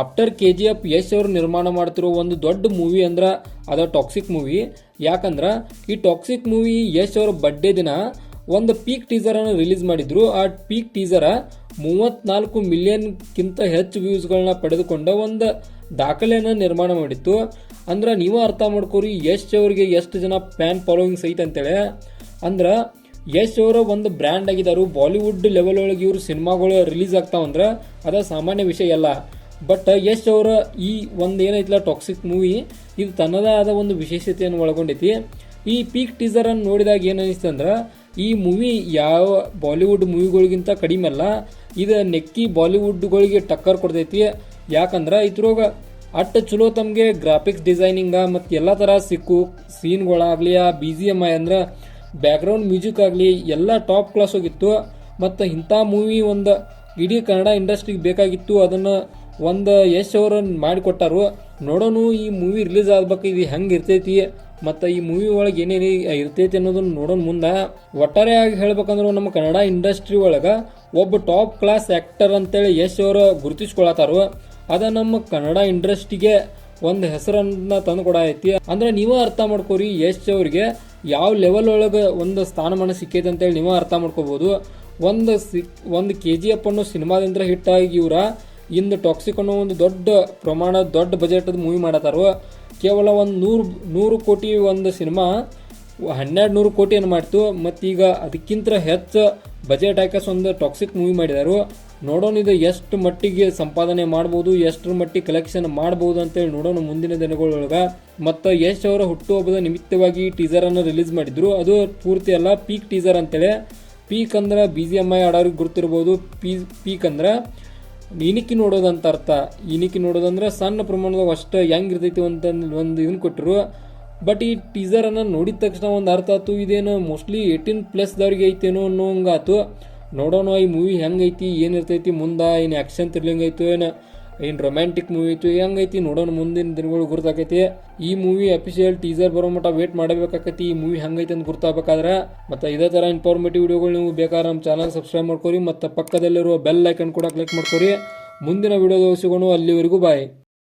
After K G F Yash ಅವರು ನಿರ್ಮಾಣ ಮಾಡ್ತಿರೋ ಒಂದು ದೊಡ್ಡ ಮೂವಿ ಅಂದ್ರೆ ಅದ ಟಾಕ್ಸಿಕ್ ಮೂವಿ ಯಾಕಂದ್ರೆ ಈ ಟಾಕ್ಸಿಕ್ ಮೂವಿ ಯಶ್ ಅವರ ಬರ್ಡೇ ದಿನ ಒಂದು ಪೀಕ್ ಟೀಸರ್ ಅನ್ನು ರಿಲೀಸ್ ಮಾಡಿದ್ರು. ಆ ಪೀಕ್ ಟೀಸರ ಮೂವತ್ನಾಲ್ಕು ಮಿಲಿಯನ್ಗಿಂತ ಹೆಚ್ಚು ವ್ಯೂಸ್ಗಳನ್ನ ಪಡೆದುಕೊಂಡ ಒಂದು ದಾಖಲೆಯನ್ನು ನಿರ್ಮಾಣ ಮಾಡಿತ್ತು. ಅಂದ್ರೆ ನೀವು ಅರ್ಥ ಮಾಡ್ಕೋರಿ, ಯಶ್ ಅವರಿಗೆ ಎಷ್ಟು ಜನ ಫ್ಯಾನ್ ಫಾಲೋವಿಂಗ್ಸ್ ಐತೆ ಅಂತೇಳಿ. ಅಂದ್ರೆ ಯಶ್ ಅವರ ಒಂದು ಬ್ರ್ಯಾಂಡ್ ಆಗಿದ್ದಾರೆ ಬಾಲಿವುಡ್ ಲೆವೆಲ್ ಒಳಗೆ ಇವರು ಸಿನಿಮಾಗಳು ರಿಲೀಸ್ ಆಗ್ತಾವಂದ್ರೆ ಅದ ಸಾಮಾನ್ಯ ವಿಷಯ ಅಲ್ಲ. ಬಟ್ ಯಶ್ ಅವರ ಈ ಒಂದು ಏನೈತಿಲ್ಲ ಟಾಕ್ಸಿಕ್ ಮೂವಿ ಇದು ತನ್ನದೇ ಆದ ಒಂದು ವಿಶೇಷತೆಯನ್ನು ಒಳಗೊಂಡೈತಿ. ಈ ಪೀಕ್ ಟೀಸರ್ ಅನ್ನು ನೋಡಿದಾಗ ಏನು ಅನಿಸ್ತು ಅಂದ್ರೆ, ಈ ಮೂವಿ ಯಾವ ಬಾಲಿವುಡ್ ಮೂವಿಗಳಿಗಿಂತ ಕಡಿಮೆ ಅಲ್ಲ, ಇದು ನೆಕ್ಕಿ ಬಾಲಿವುಡ್ಗಳಿಗೆ ಟಕ್ಕರ್ ಕೊಡ್ತೈತಿ. ಯಾಕಂದ್ರೆ, ಇದ್ರೊಳಗ ಅಟ್ಟ ಚಲೋ ತಮಗೆ ಗ್ರಾಫಿಕ್ಸ್ ಡಿಸೈನಿಂಗ ಮತ್ತು ಎಲ್ಲ ಥರ ಸಿಕ್ಕು ಸೀನ್ಗಳಾಗಲಿ ಆ ಬಿ ಜಿ ಎಂ ಐ ಅಂದ್ರೆ ಬ್ಯಾಕ್ಗ್ರೌಂಡ್ ಮ್ಯೂಸಿಕ್ ಆಗಲಿ, ಎಲ್ಲ ಟಾಪ್ ಕ್ಲಾಸ್ ಹೋಗಿತ್ತು. ಮತ್ತು ಇಂಥ ಮೂವಿ ಒಂದು ಇಡೀ ಕನ್ನಡ ಇಂಡಸ್ಟ್ರಿಗೆ ಬೇಕಾಗಿತ್ತು, ಅದನ್ನು ಒಂದು ಯಶ್ ಅವರು ಮಾಡಿಕೊಟ್ಟಾರು. ನೋಡೋಣ, ಈ ಮೂವಿ ರಿಲೀಸ್ ಆಗ್ಬೇಕು, ಇದು ಹೆಂಗೆ ಇರ್ತೈತಿ, ಮತ್ತು ಈ ಮೂವಿ ಒಳಗೆ ಏನೇನು ಇರ್ತೈತಿ ಅನ್ನೋದನ್ನ ನೋಡೋಣ ಮುಂದೆ. ಒಟ್ಟಾರೆಯಾಗಿ ಹೇಳ್ಬೇಕಂದ್ರೆ ನಮ್ಮ ಕನ್ನಡ ಇಂಡಸ್ಟ್ರಿ ಒಳಗೆ ಒಬ್ಬ ಟಾಪ್ ಕ್ಲಾಸ್ ಆ್ಯಕ್ಟರ್ ಅಂತೇಳಿ ಯಶ್ ಅವರು ಗುರುತಿಸ್ಕೊಳತ್ತಾರು ಅದು ನಮ್ಮ ಕನ್ನಡ ಇಂಡಸ್ಟ್ರಿಗೆ ಒಂದು ಹೆಸರನ್ನ ತಂದು ಕೊಡೈತಿ ಅಂದ್ರೆ ನೀವೇ ಅರ್ಥ ಮಾಡ್ಕೋರಿ ಯಶ್ ಅವ್ರಿಗೆ ಯಾವ ಲೆವೆಲ್ ಒಳಗೆ ಒಂದು ಸ್ಥಾನಮಾನ ಸಿಕ್ಕೈತೆ ಅಂತೇಳಿ ನೀವೇ ಅರ್ಥ ಮಾಡ್ಕೋಬೋದು. ಒಂದು ಸಿ, ಒಂದು ಕೆ ಜಿ ಎಫ್ ಅನ್ನೋ ಸಿನಿಮಾದಿಂದ ಹಿಟ್ಟಾಗಿ ಇವರ ಇವ್ರ ಇಂದು ಟಾಕ್ಸಿಕ್ ಅನ್ನೋ ಒಂದು ದೊಡ್ಡ ಪ್ರಮಾಣ, ದೊಡ್ಡ ಬಜೆಟದ ಮೂವಿ ಮಾಡತ್ತಾರು ಕೇವಲ ಒಂದು ನೂರು ನೂರು ಕೋಟಿ ಒಂದು ಸಿನಿಮಾ, ಹನ್ನೆರಡು ನೂರು ಕೋಟಿಯನ್ನು ಮಾಡ್ತು. ಮತ್ತೀಗ ಅದಕ್ಕಿಂತ ಹೆಚ್ಚು ಬಜೆಟ್ ಹಾಕಸ್ ಒಂದು ಟಾಕ್ಸಿಕ್ ಮೂವಿ ಮಾಡಿದಾರು. ನೋಡೋಣ ಇದು ಎಷ್ಟು ಮಟ್ಟಿಗೆ ಸಂಪಾದನೆ ಮಾಡ್ಬೋದು, ಎಷ್ಟರ ಮಟ್ಟಿಗೆ ಕಲೆಕ್ಷನ್ ಮಾಡ್ಬೋದು ಅಂತೇಳಿ ನೋಡೋಣ ಮುಂದಿನ ದಿನಗಳೊಳಗೆ. ಮತ್ತು ಯಶ್ ಅವರ ಹುಟ್ಟುಹಬ್ಬದ ನಿಮಿತ್ತವಾಗಿ ಟೀಸರನ್ನು ರಿಲೀಸ್ ಮಾಡಿದ್ರು. ಅದು ಪೂರ್ತಿ ಅಲ್ಲ ಪೀಕ್ ಟೀಸರ್ ಅಂತೇಳಿ. ಪೀಕ್ ಅಂದ್ರೆ ಬಿ ಜಿ ಎಂ ಐ ಆಡೋರಿಗೆ ಗೊತ್ತಿರ್ಬೋದು ಪೀ ಪೀಕ್ ಅಂದ್ರೆ ಇನಿಕಿ ನೋಡೋದಂತ ಅರ್ಥ. ಇನಿಕ್ಕಿ ನೋಡೋದಂದ್ರೆ ಸಣ್ಣ ಪ್ರಮಾಣದಾಗ ಅಷ್ಟು ಹೆಂಗಿರ್ತೈತಿ ಅಂತ ಒಂದು ಇದನ್ನ ಕೊಟ್ಟರು ಬಟ್ ಈ ಟೀಸರನ್ನು ನೋಡಿದ ತಕ್ಷಣ ಒಂದು ಅರ್ಥ ಆಯ್ತು, ಇದೇನು ಮೋಸ್ಟ್ಲಿ ಏಯ್ಟೀನ್ ಪ್ಲಸ್ದವ್ರಿಗೆ ಐತೇನೋ ಅನ್ನೋ ಹಂಗಾತು ನೋಡೋಣ ಈ ಮೂವಿ ಹೆಂಗೈತಿ, ಏನಿರ್ತೈತಿ, ಮುಂದೆ ಏನು ಆ್ಯಕ್ಷನ್ ಥ್ರಿಲ್ಲಿಂಗ್ ಐತು ಏನು. ಏನು ರೊಮ್ಯಾಂಟಿಕ್ ಮೂವಿ ಇತ್ತು ಹೆಂಗೈತಿ ನೋಡೋಣ ಮುಂದಿನ ದಿನಗಳು ಗುರ್ತಾಕೈತಿ. ಈ ಮೂವಿ ಅಫಿಷಿಯಲ್ ಟೀಸರ್ ಬರೋ ಮಟ್ಟ ವೇಟ್ ಮಾಡಬೇಕಾಕೈತಿ ಈ ಮೂವಿ ಹೆಂಗೈತಿ ಅಂತ ಗುರ್ತಾಗಬೇಕಾದ್ರೆ, ಮತ್ತು ಇದೇ ಥರ ಇನ್ಫಾರ್ಮೇಟಿವ್ ವಿಡಿಯೋಗಳು ನೀವು ಬೇಕಾದ್ರೆ ನಮ್ಮ ಚಾನಲ್ ಸಬ್ಸ್ಕ್ರೈಬ್ ಮಾಡ್ಕೊರಿ, ಮತ್ತು ಪಕ್ಕದಲ್ಲಿರುವ ಬೆಲ್ ಐಕನ್ ಕೂಡ ಕ್ಲಿಕ್ ಮಾಡ್ಕೊರಿ. ಮುಂದಿನ ವಿಡಿಯೋ ಸಿಗೋಣ, ಅಲ್ಲಿವರೆಗೂ ಬಾಯ್